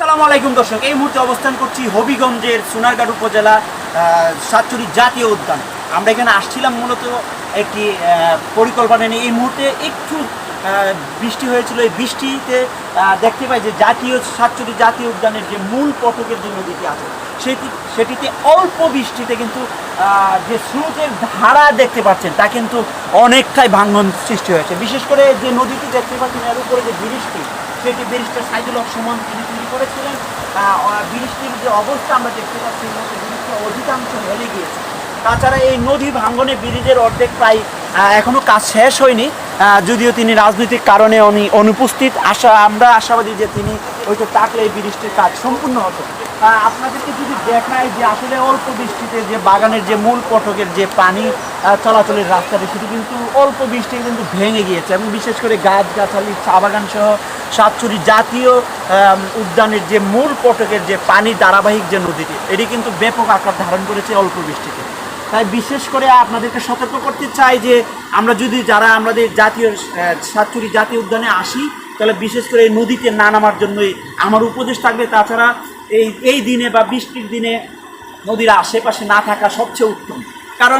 আসসালামু আলাইকুম দর্শক, এই মুহূর্তে অবস্থান করছি হবিগঞ্জের সোনারগাঁও উপজেলা সাতচুরি জাতীয় উদ্যান। আমরা এখানে আসছিলাম মূলত একটি পরিকল্পনা নিয়ে। এই মুহূর্তে একটু বৃষ্টি হয়েছিল। এই বৃষ্টিতে দেখতে পাই যে জাতীয়, সাতচুরি জাতীয় উদ্যানের যে মূল পথকের যে নদীটি আছে, সেটি, সেটিতে অল্প বৃষ্টিতে কিন্তু যে স্রোতের ধারা দেখতে পাচ্ছেন, তা কিন্তু অনেকটাই ভাঙ্গন সৃষ্টি হয়েছে। বিশেষ করে যে নদীটি দেখতে পাচ্ছেন, এর উপরে যে ব্রিজটি, সেটি ব্রিজটা সাইদুল হক সুমন তিনি করেছিলেন আহ, যে অবস্থা আমরা দেখতে পাচ্ছি মুহূর্তে অধিকাংশ হেলে গিয়েছে। তাছাড়া এই নদী ভাঙ্গনে ব্রিজের অর্ধেক প্রায় আহ, এখনও কাজ শেষ হয়নি। যদিও তিনি রাজনৈতিক কারণে উনি অনুপস্থিত আশা আমরা আশাবাদী যে তিনি হয়তো থাকলে এই ব্রিজটির কাজ সম্পূর্ণ হতো। আপনাদেরকে যদি দেখায় যে আসলে অল্প বৃষ্টিতে যে বাগানের যে মূল পটকের যে পানি চলাচলের রাস্তাটি সেটি কিন্তু অল্প বৃষ্টি কিন্তু ভেঙে গিয়েছে এবং বিশেষ করে গাছ গাছালি চা বাগান সহ সাতচুরি জাতীয় উদ্যানের যে মূল পটকের যে পানি ধারাবাহিক যে নদীটি, এটি কিন্তু ব্যাপক আকার ধারণ করেছে অল্প বৃষ্টিতে। তাই বিশেষ করে আপনাদেরকে সতর্ক করতে চাই যে, আমরা যদি যারা আমাদের জাতীয় সাতচুরি জাতীয় উদ্যানে আসি, তাহলে বিশেষ করে এই নদীতে না নামার জন্যই আমার উপদেশ থাকবে। তাছাড়া এই এই দিনে বা বৃষ্টির দিনে নদীর আশেপাশে না থাকা সবচেয়ে উত্তম। কারণ